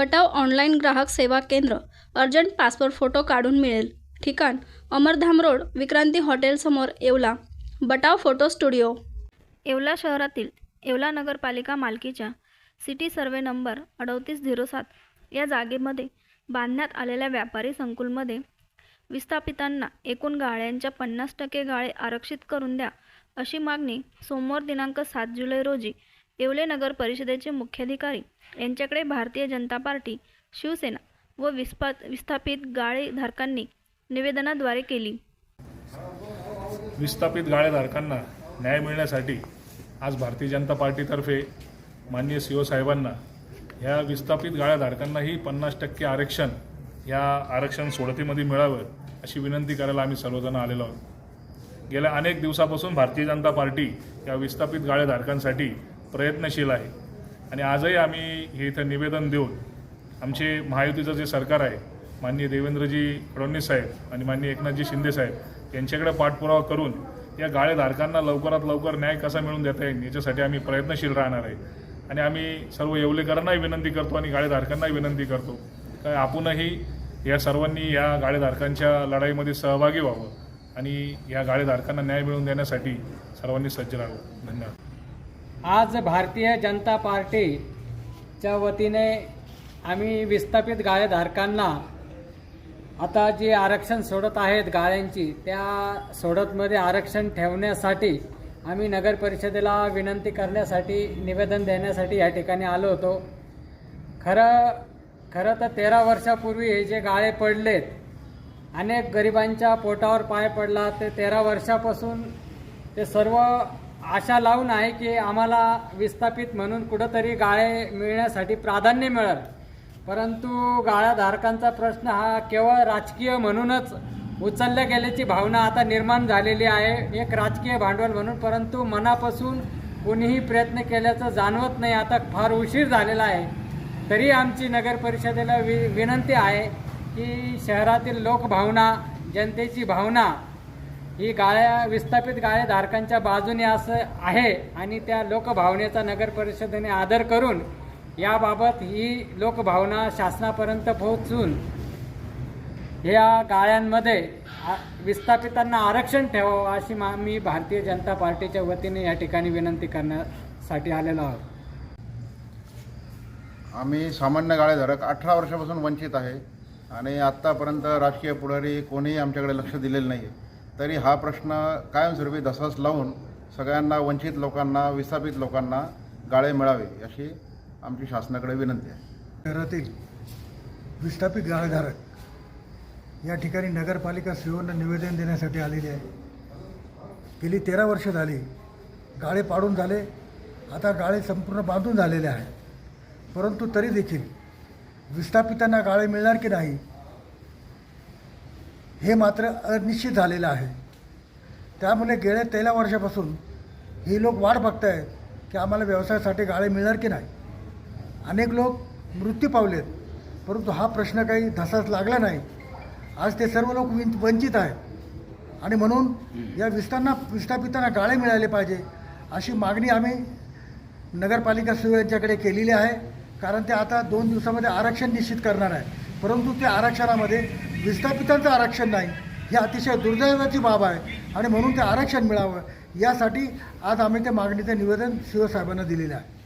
बटाव online ग्राहक सेवा केंद्र अर्जंट पासपोर्ट फोटो काढून मिळेल. ठिकाण अमरधाम रोड विक्रांती हॉटेलसमोर Yeola. Batav photo studio. Yeola शहरातील येवला नगरपालिका मालकीच्या सिटी सर्वे नंबर अडतीस झिरो सात या जागेमध्ये बांधण्यात आलेल्या व्यापारी संकुलमध्ये विस्थापितांना एकूण गाळ्यांच्या पन्नास टक्के गाळे आरक्षित करून द्या अशी मागणी सोमवार दिनांक सात जुलै रोजी येवले नगर परिषदेचे मुख्याधिकारी. यांच्याकडे भारतीय जनता पार्टी शिवसेना व विस्पा विस्थापित गाळेधारकांनी निवेदनाद्वारे केली. विस्थापित गाळेधारकांना न्याय मिळण्यासाठी आज भारतीय जनता पार्टीतर्फे माननीय सी ओ साहेबांना ह्या विस्थापित गाळ्याधारकांनाही पन्नास टक्के आरक्षण या आरक्षण सोडतीमध्ये मिळावं अशी विनंती करायला आम्ही सर्वजण आलेलो आहोत. गेल्या अनेक दिवसापासून भारतीय जनता पार्टी या विस्थापित गाळेधारकांसाठी प्रयत्नशील आहे. आणि आजही आम्ही हे इथं निवेदन देऊन आमचे महायुतीचं जे सरकार आहे माननीय देवेंद्रजी फडणवीस साहेब आणि माननीय एकनाथजी शिंदे साहेब यांच्याकडे पाठपुरावा करून या गाळेधारकांना लवकरात लवकर न्याय कसा मिळवून देता येईल याच्यासाठी आम्ही प्रयत्नशील राहणार आहे. आणि आम्ही सर्व येवलेकरांनाही विनंती करतो आणि गाळेधारकांनाही विनंती करतो काय आपणही या सर्वांनी या गाळेधारकांच्या लढाईमध्ये सहभागी व्हावं आणि या गाळेधारकांना न्याय मिळवून देण्यासाठी सर्वांनी सज्ज राहावं. धन्यवाद. आज भारतीय जनता पार्टीच्या वतीने आम्ही विस्थापित गाळेधारकांना आता जे आरक्षण सोडत आहेत गाळ्यांची त्या सोडतमध्ये आरक्षण ठेवण्यासाठी आम्ही नगर परिषदेला विनंती करण्यासाठी निवेदन देण्यासाठी या ठिकाणी आलो होतो. खरं खरं तर तेरा वर्षापूर्वी हे जे गाळे पडलेत अनेक गरिबांच्या पोटावर पाय पडला ते तेरा वर्षापासून ते सर्व आशा लावून आहे की आम्हाला विस्थापित म्हणून कुठंतरी गाळे मिळण्यासाठी प्राधान्य मिळेल. परंतु गाळाधारकांचा प्रश्न हा केवळ राजकीय म्हणूनच उचलल्या गेल्याची भावना आता निर्माण झालेली आहे. एक राजकीय भांडवल म्हणून परंतु मनापासून कोणीही प्रयत्न केल्याचं जाणवत नाही. आता फार उशीर झालेला आहे. तरी आमची नगर परिषदेला वि विनंती आहे की शहरातील लोकभावना जनतेची भावना ही गाळ्या विस्थापित गाळेधारकांच्या बाजूने असं आहे आणि त्या लोकभावनेचा नगर परिषदेने आदर करून याबाबत ही लोकभावना शासनापर्यंत पोहोचून या गाळ्यांमध्ये आ- विस्थापितांना आरक्षण ठेवावं अशी मा मी भारतीय जनता पार्टीच्या वतीने या ठिकाणी विनंती करण्यासाठी आलेलो आहोत. आम्ही सामान्य गाळेधारक अठरा वर्षापासून वंचित आहे आणि आत्तापर्यंत राजकीय पुढारी कोणीही आमच्याकडे लक्ष दिलेलं नाही आहे तरी हा प्रश्न कायमस्वरूपी धसास लावून सगळ्यांना वंचित लोकांना विस्थापित लोकांना गाळे मिळावे अशी आमची शासनाकडे विनंती आहे. शहरातील विस्थापित गाळेधारक या ठिकाणी नगरपालिका सीओना निवेदन देण्यासाठी आलेली आहे. गेली तेरा वर्ष झाली गाळे पाडून झाले आता गाळे संपूर्ण बांधून झालेले आहे. परंतु तरी देखील विस्थापितांना गाळे मिळणार की नाही हे मात्र अनिश्चित झालेलं आहे. त्यामुळे गेल्या तेरा वर्षापासून हे लोक वाट बघत आहेत की आम्हाला व्यवसायासाठी गाळे मिळणार की नाही. अनेक लोक मृत्यू पावलेत परंतु हा प्रश्न काही धसाच लागला नाही. आज ते सर्व लोक विं वंचित आहेत. आणि म्हणून या विस्थांना विस्थापितांना गाळे मिळाले पाहिजे अशी मागणी आम्ही नगरपालिका सुरू यांच्याकडे केलेली आहे. कारण ते आता दोन दिवसामध्ये आरक्षण निश्चित करणार आहे परंतु त्या आरक्षणामध्ये विस्थापितांचं आरक्षण नाही. ही अतिशय दुर्दैवाची बाब आहे आणि म्हणून ते आरक्षण मिळावं यासाठी आज आम्ही त्या मागणीचं निवेदन शिवसाहेबांना दिलेलं आहे.